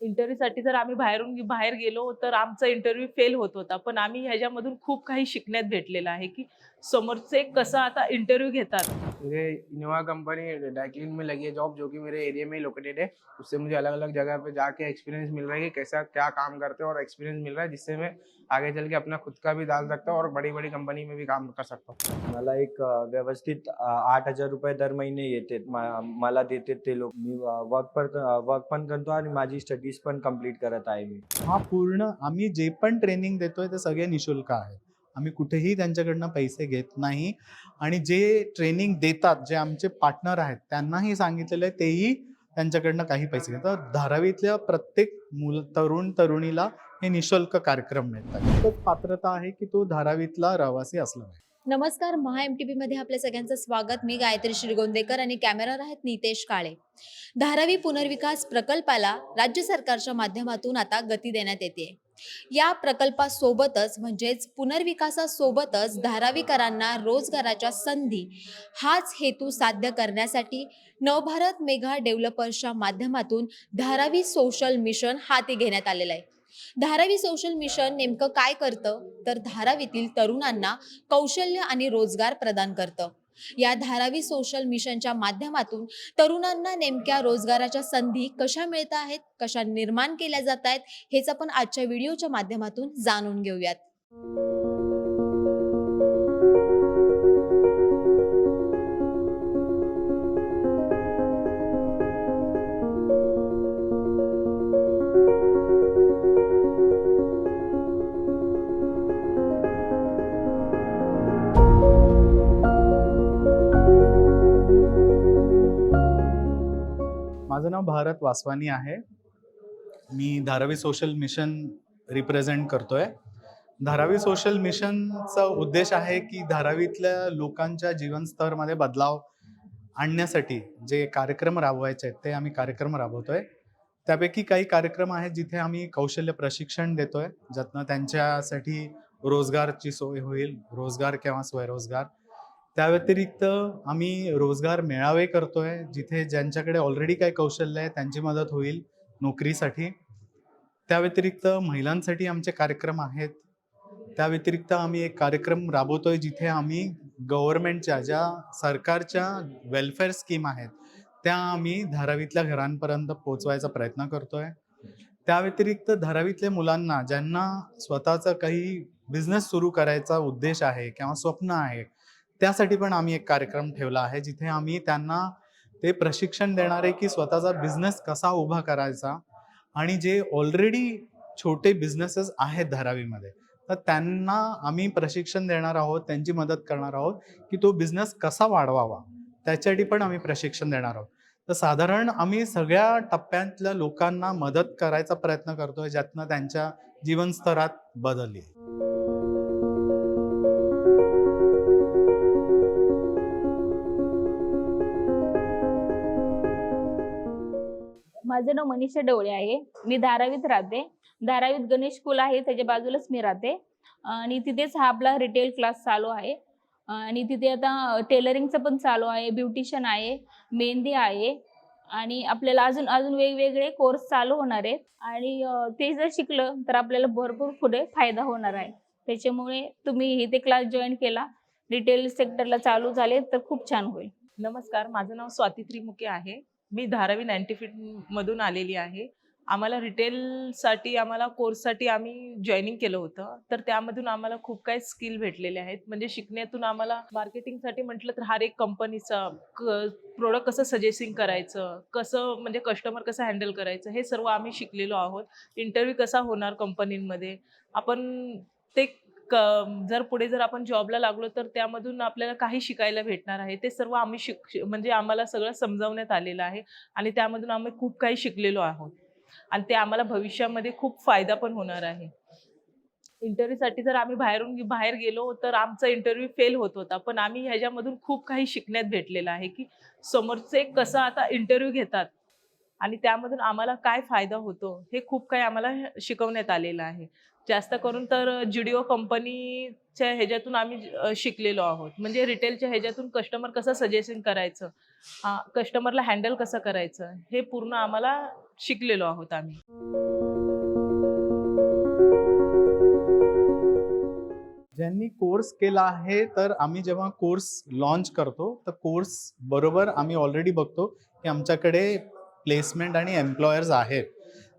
इंटरव्ह्यूसाठी जर आम्ही बाहेरून बाहेर गेलो तर आमचा इंटरव्ह्यू फेल होत होता. पण आम्ही ह्याच्यामधून खूप काही शिकण्यात भेटलेलं आहे की समोरचे कसं आता इंटरव्ह्यू घेतात? मुझे इनोवा कंपनी डाइकिन में लगी है जॉब जो कि मेरे एरिया में लोकेटेड है। उससे मुझे अलग अलग जगह पे जाके एक्सपीरियंस मिल रहा है कि कैसा क्या काम करते हैं और एक्सपीरियंस मिल रहा है जिससे मैं आगे चल के अपना खुद का भी डाल सकता हूँ और बड़ी बड़ी कंपनी में भी काम कर सकता हूँ। मला एक अ, व्यवस्थित अ, आठ हजार रुपये दर महिने येते मला देते ते लोक. मी वर्क पण वर्क पण करतो आणि माझी स्टडीज पण कंप्लीट करत आहे मी. हा पूर्ण आम्ही जे पण ट्रेनिंग देतोय ते सगळे निशुल्क आहे आम्ही कुठेही त्यांच्याकडनं पैसे घेत नाही. आणि जे ट्रेनिंग देतात जे आमचे पार्टनर आहेत त्यांनाही सांगितलेलं आहे तेही त्यांच्याकडनं काही पैसे घेतात. धारावीतल्या प्रत्येक मुल तरुण तरुणीला हे निशुल्क कार्यक्रम मिळतात. एकच पात्रता आहे की तो धारावीतला रहिवासी असला पाहिजे. नमस्कार महा एम टी मध्ये आपल्या सगळ्यांचं स्वागत. मी गायत्री श्रीगोंदेकर आणि कॅमेरावर आहेत नितेश काळे. धारावी पुनर्विकास प्रकल्पाला राज्य सरकारच्या माध्यमातून आता गती देण्यात येते या प्रकल्पासोबतच म्हणजेच पुनर्विकासासोबतच धारावीकरांना रोजगाराच्या संधी हाच हेतू साध्य करण्यासाठी नवभारत मेगा डेव्हलपर्सच्या माध्यमातून धारावी सोशल मिशन हाती घेण्यात आलेलं आहे. धारावी सोशल मिशन नेमकं काय करतं? तर धारावीतील तरुणांना कौशल्य आणि रोजगार प्रदान करतं. या धारावी सोशल मिशनच्या माध्यमातून तरुणांना नेमक्या रोजगाराच्या संधी कशा मिळत आहेत कशा निर्माण केल्या जात आहेत हेच आपण आजच्या व्हिडिओच्या माध्यमातून जाणून घेऊयात. भारत वासवानी आहे. मी धारावी सोशल मिशन रिप्रेझेंट करतोय. धारावी सोशल मिशनचा उद्देश आहे की धारावीतल्या लोकांच्या जीवनस्तरमध्ये बदलाव आणण्यासाठी जे कार्यक्रम राबवायचे आहेत ते आम्ही कार्यक्रम राबवतोय. त्यापैकी काही कार्यक्रम आहेत जिथे आम्ही कौशल्य प्रशिक्षण देतोय. ज्यातनं त्यांच्यासाठी रोजगारची सोय होईल. रोजगार किंवा स्वयंरोजगार त्या व्यतिरिक्त आम्ही रोजगार मेळावे करतोय जिथे ज्यांच्याकडे ऑलरेडी काय कौशल्य आहे त्यांची मदत होईल नोकरीसाठी. त्या व्यतिरिक्त महिलांसाठी आमचे कार्यक्रम आहेत. त्या व्यतिरिक्त आम्ही एक कार्यक्रम राबवतोय जिथे आम्ही गव्हर्नमेंटच्या ज्या सरकारच्या वेलफेअर स्कीम आहेत त्या आम्ही धारावीतल्या घरांपर्यंत पोचवायचा प्रयत्न करतोय. त्या व्यतिरिक्त धारावीतल्या मुलांना ज्यांना स्वतःचा काही बिझनेस सुरू करायचा उद्देश आहे किंवा स्वप्न आहे त्यासाठी पण आम्ही एक कार्यक्रम ठेवला आहे जिथे आम्ही त्यांना ते प्रशिक्षण देणारे की स्वतःचा बिझनेस कसा उभा करायचा आणि जे ऑलरेडी छोटे बिझनेसेस आहेत धारावीमध्ये तर त्यांना आम्ही प्रशिक्षण देणार आहोत त्यांची मदत करणार आहोत की तो बिझनेस कसा वाढवावा त्याच्यासाठी पण आम्ही प्रशिक्षण देणार आहोत. तर साधारण आम्ही सगळ्या टप्प्यातल्या लोकांना मदत करायचा प्रयत्न करतोय ज्यातनं त्यांच्या जीवनस्तरात बदल येईल. माझं नाव मनीषा डवळे आहे. मी धारावीत राहते. धारावीत गणेश स्कूल आहे त्याच्या बाजूलाच मी राहते. आणि तिथेच हा आपला रिटेल क्लास चालू आहे. आणि तिथे आता टेलरिंगचं पण चालू आहे ब्युटिशियन आहे मेहंदी आहे. आणि आपल्याला अजून अजून वेगवेगळे कोर्स चालू होणार आहेत. आणि ते जर शिकलं तर आपल्याला भरपूर पुढे फायदा होणार आहे. त्याच्यामुळे तुम्ही इथे क्लास जॉईन केला रिटेल सेक्टरला चालू झाले तर खूप छान होईल. नमस्कार माझं नाव स्वाती त्रिमुखे आहे. मी धारावी नाईन्टी फीटमधून आलेली आहे. आम्हाला रिटेलसाठी आम्हाला कोर्ससाठी आम्ही जॉईनिंग केलं होतं. तर त्यामधून आम्हाला खूप काही स्किल भेटलेले आहेत. म्हणजे शिकण्यातून आम्हाला मार्केटिंगसाठी म्हटलं तर हर एक कंपनीचा प्रोडक्ट कसं सजेसिंग करायचं कसं म्हणजे कस्टमर कसं हँडल करायचं हे सर्व आम्ही शिकलेलो आहोत. इंटरव्ह्यू कसा होणार कंपनींमध्ये आपण ते जर पुढे जर आपण जॉबला लागलो तर त्यामधून आपल्याला काही शिकायला भेटणार आहे. ते सर्व आम्ही शिक म्हणजे आम्हाला सगळं समजावण्यात आलेलं आहे आणि त्यामधून आम्ही खूप काही शिकलेलो आहोत. आणि ते आम्हाला भविष्यामध्ये खूप फायदा पण होणार आहे. इंटरव्ह्यूसाठी जर आम्ही बाहेरून बाहेर गेलो तर आमचा इंटरव्ह्यू फेल होत होता. पण आम्ही ह्याच्यामधून खूप काही शिकण्यात भेटलेलं आहे की समोरचे कसं आता इंटरव्ह्यू घेतात. आणि त्यामधून आम्हाला काय फायदा होतो हे खूप काही आम्हाला शिकवण्यात आलेलं आहे. जास्त करून तर जुडिओ कंपनीच्या ह्याच्यातून आम्ही शिकलेलो आहोत. म्हणजे रिटेलच्या ह्याच्यातून कस्टमर कसं सजेशन करायचं कस्टमरला हँडल कसं करायचं हे पूर्ण आम्हाला शिकलेलो आहोत आम्ही. ज्यांनी कोर्स केला आहे तर आम्ही जेव्हा कोर्स लॉन्च करतो तर कोर्स बरोबर आम्ही ऑलरेडी बघतो की आमच्याकडे प्लेसमेंट आणि एम्प्लॉयर्स आहेत.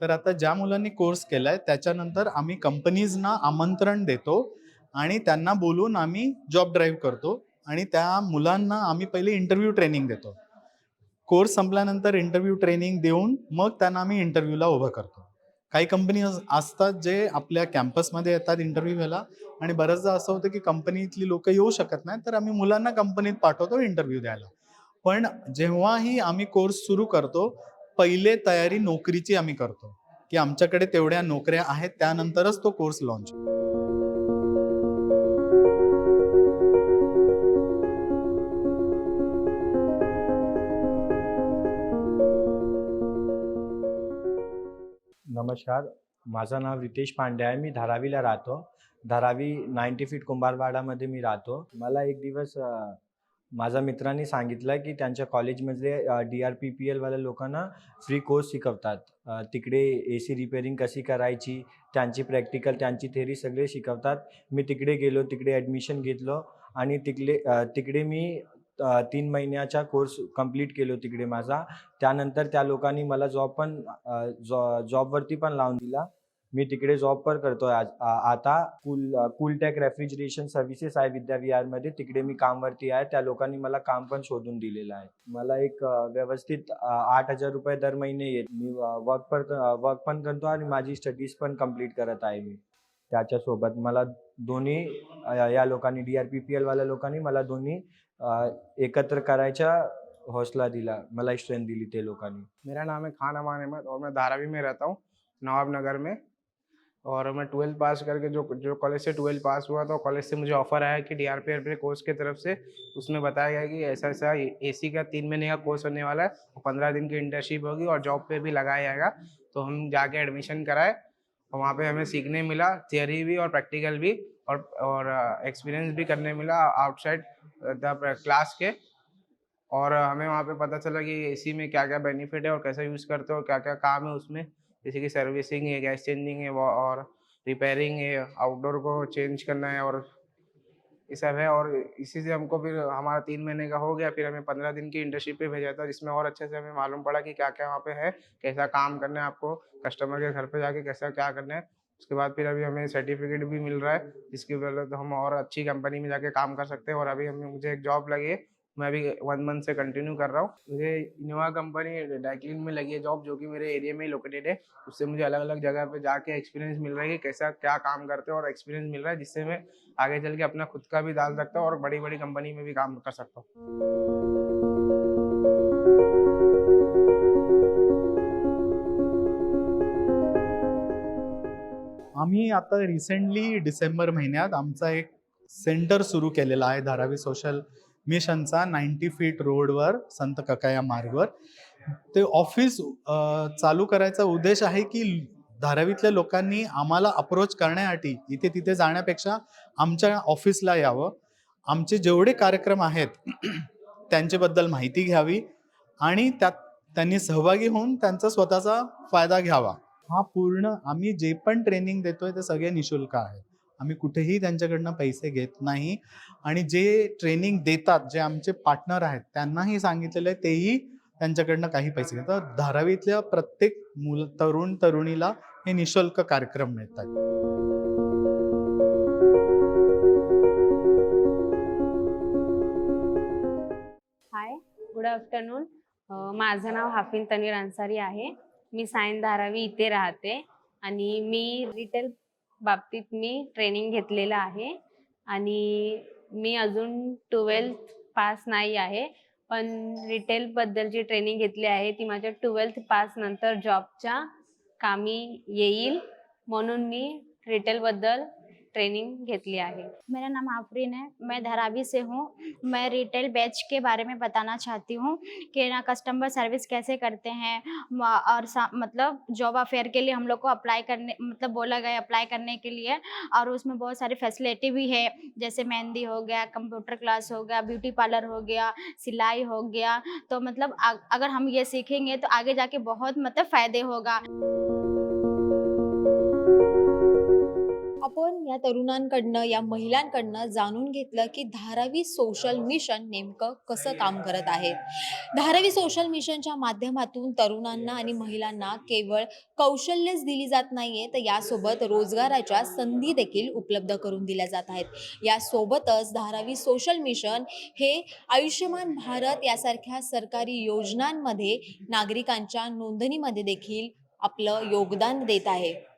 तर आता ज्या मुलांनी कोर्स केला आहे त्याच्यानंतर आम्ही कंपनीजना आमंत्रण देतो आणि त्यांना बोलून आम्ही जॉब ड्राईव्ह करतो आणि त्या मुलांना आम्ही पहिले इंटरव्ह्यू ट्रेनिंग देतो. कोर्स संपल्यानंतर इंटरव्ह्यू ट्रेनिंग देऊन मग त्यांना आम्ही इंटरव्ह्यूला उभं करतो. काही कंपनी असतात जे आपल्या कॅम्पसमध्ये येतात इंटरव्ह्यू घ्यायला आणि बऱ्याचदा असं होतं की कंपनीतली लोक येऊ शकत नाही तर आम्ही मुलांना कंपनीत पाठवतो इंटरव्ह्यू द्यायला. पण जेव्हाही आम्ही कोर्स सुरू करतो पहिले तयारी नोकरीची आम्ही करतो. की आमच्याकडे तेवढ्या नोकऱ्या आहेत त्यानंतरच तो कोर्स लॉन्च नमस्कार. माझं नाव रितेश पांडे आहे. मी धारावीला राहतो. धारावी नाईन्टी फीट कुंभारवाडामध्ये मी राहतो. मला एक दिवस माझ्या मित्रांनी सांगितलं की त्यांच्या कॉलेजमधले डी आर पी पी एलवाल्या लोकांना फ्री कोर्स शिकवतात. तिकडे ए सी रिपेअरिंग कशी करायची त्यांची प्रॅक्टिकल त्यांची थेरी सगळे शिकवतात. मी तिकडे गेलो तिकडे ॲडमिशन घेतलं आणि तिकडे तिकडे मी तीन महिन्याचा कोर्स कंप्लीट केलो तिकडे माझा. त्यानंतर त्या लोकांनी मला जॉब पण जॉ जॉबवरती पण लावून दिला. मी तिकडे जॉब पण करतोय आज. आता कुल कुलटेक रेफ्रिजरेशन सर्व्हिसेस आहे विद्याविहारमध्ये तिकडे मी कामवरती आहे. त्या लोकांनी मला काम पण शोधून दिलेलं आहे. मला एक व्यवस्थित आठ हजार रुपये दर महिने येत. मी वर्क पण वर्क पण करतो आणि माझी स्टडीज पण कंप्लीट करत आहे मी. त्याच्यासोबत मला दोन्ही या लोकांनी डी आर पी पी एलवाल्या लोकांनी मला दोन्ही एकत्र करायच्या हौसला दिला मला स्ट्रेंथ दिली ते लोकांनी. मेरा नाम है खान अमान अहमद और मैं धारावी में रहता हूँ नवाब नगर में. और मैं ट्वेल्थ पास करके जो जो कॉलेज से ट्वेल्थ पास हुआ तो कॉलेज से मुझे ऑफ़र आया कि डी आर पी कोर्स की तरफ़ से उसमें बताया गया कि ऐसा ऐसा ए सी का तीन महीने का कोर्स होने वाला है पंद्रह दिन की इंटर्नशिप होगी और जॉब पे भी लगाया जाएगा। तो हम जाके एडमिशन कराए और वहाँ पे हमें सीखने मिला थियरी भी और प्रैक्टिकल भी और और एक्सपीरियंस भी करने मिला आउटसाइड द क्लास के। और हमें वहाँ पे पता चला कि एसी में क्या क्या बेनिफिट है और कैसे यूज़ करते हो क्या क्या काम है उसमें। जैसे कि सर्विसिंग है, गैस चेंजिंग है और रिपेयरिंग है, आउटडोर को चेंज करना है और ये सब है और इसी से हमको फिर हमारा तीन महीने का हो गया, फिर हमें पंद्रह दिन की इंटर्नशिप पे भेजा था, जिसमें और अच्छे से हमें मालूम पड़ा कि क्या क्या वहाँ पे है, कैसा काम करना है आपको कस्टमर के घर पे जाके कैसा क्या करना है। उसके बाद फिर अभी हमें सर्टिफिकेट भी मिल रहा है, जिसकी वजह से हम और अच्छी कंपनी में जाके काम कर सकते हैं और अभी हमें, मुझे एक जॉब लगी है मैं अभी वन मंथ से कंटिन्यू कर रहा हूँ। मुझे इनोवा कंपनी डाइकलिन में लगी है जॉब जो कि मेरे एरिया में ही लोकेटेड है। उससे मुझे अलग अलग जगह पे जाके एक्सपीरियंस मिल रहा है कि कैसा, क्या काम करते हैं और एक्सपीरियंस मिल रहा है, जिससे मैं आगे चल के अपना खुद का भी डाल सकता हूँ और बड़ी बड़ी कंपनी में भी काम कर सकता हूँ। आम्ही आता रिसेंटली डिसेंबर महिन्यात आमचा एक सेंटर सुरू केलेला आहे, धारावी सोशल मिशनचा नाईन्टी फीट रोडवर संत ककाया मार्गवर. ते ऑफिस चालू करायचा उद्देश आहे की धारावीतल्या लोकांनी आम्हाला अप्रोच करण्यासाठी इथे तिथे जाण्यापेक्षा आमच्या ऑफिसला यावं. आमचे जेवढे कार्यक्रम आहेत त्यांच्याबद्दल माहिती घ्यावी आणि त्यात त्यांनी सहभागी होऊन त्यांचा स्वतःचा फायदा घ्यावा. हा पूर्ण आम्ही जे पण ट्रेनिंग देतोय ते सगळे निशुल्क आहे आम्ही कुठेही त्यांच्याकडनं पैसे घेत नाही. आणि जे ट्रेनिंग देतात जे आमचे पार्टनर आहेत त्यांनाही सांगितलेलं आहे तेही त्यांच्याकडनं काही पैसे घेतात. धारावीतल्या प्रत्येक मुल तरुण तरुणीला हे निशुल्क कार्यक्रम मिळतात. हाय गुड आफ्टरनून माझं नाव हाफिन तनीर अन्सारी आहे. मी सायन धारावी इथे राहते. आणि मी रिटेल बाबतीत मी ट्रेनिंग घेतलेलं आहे. आणि मी अजून ट्वेल्थ पास नाही आहे. पण रिटेलबद्दलची ट्रेनिंग घेतली आहे ती माझ्या ट्वेल्थ पास नंतर जॉबच्या कामी येईल. म्हणून मी रिटेलबद्दल ट्रेनिंग घेतली आहे. मेरा नाम आफरीन है, मैं धारावी से हूँ। मैं रिटेल बैच के बारे में बताना चाहती हूँ कि ना कस्टमर सर्विस कैसे करते हैं और मतलब जॉब अफेयर के लिए हम लोग को अप्लाई करने मतलब बोला गया अप्लाई करने के लिए, और उसमें बहुत सारी फैसिलिटी भी है। जैसे मेहंदी हो गया कंप्यूटर क्लास हो गया ब्यूटी पार्लर हो गया, सिलाई हो गया। तो मतलब अगर हम ये सीखेंगे तो आगे जाके बहुत मतलब फ़ायदे होगा। आपण या तरुणांकडनं या महिलांकडनं जाणून घेतलं की धारावी सोशल मिशन नेमकं कसं काम करत आहे. धारावी सोशल मिशनच्या माध्यमातून तरुणांना आणि महिलांना केवळ कौशल्यच दिली जात नाहीये तर यासोबत रोजगाराच्या संधी देखील उपलब्ध करून दिल्या जात आहेत. यासोबतच धारावी सोशल मिशन हे आयुष्यमान भारत यासारख्या सरकारी योजनांमध्ये नागरिकांच्या नोंदणीमध्ये देखील आपलं योगदान देत आहे.